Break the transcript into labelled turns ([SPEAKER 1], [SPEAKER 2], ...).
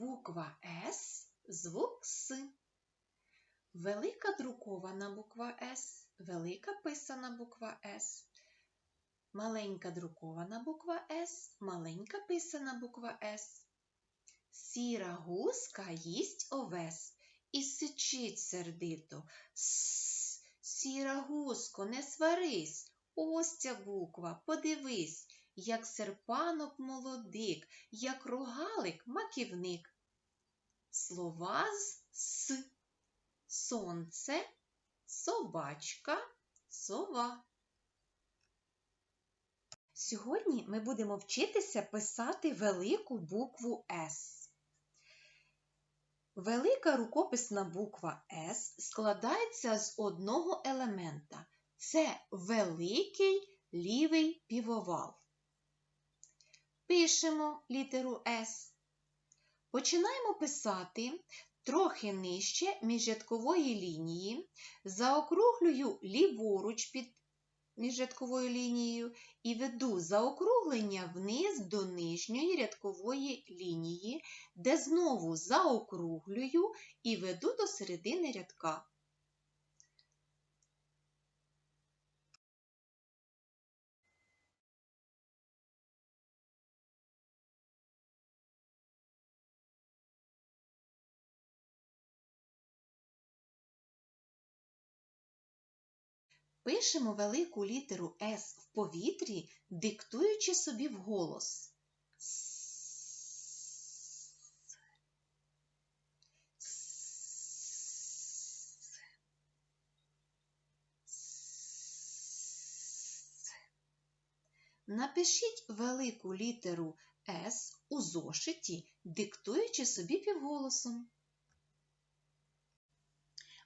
[SPEAKER 1] Буква С, звук С. Велика друкована буква С, велика писана буква С. Маленька друкована буква С, маленька писана буква С. Сіра гуска їсть овес і сичить сердито. С, сіра гуско, не сварись. Ось ця буква, подивись, як серпанок молодик, як рогалик маківник. Слова з с. Сонце, собачка, сова. Сьогодні ми будемо вчитися писати велику букву С. Велика рукописна буква С складається з одного елемента. Це великий лівий півовал. Пишемо літеру С. Починаємо писати трохи нижче міжрядкової лінії, заокруглюю ліворуч під міжрядковою лінією і веду заокруглення вниз до нижньої рядкової лінії, де знову заокруглюю і веду до середини рядка. Пишемо велику літеру С в повітрі, диктуючи собі вголос. С. С. С. Напишіть велику літеру С у зошиті, диктуючи собі півголосом.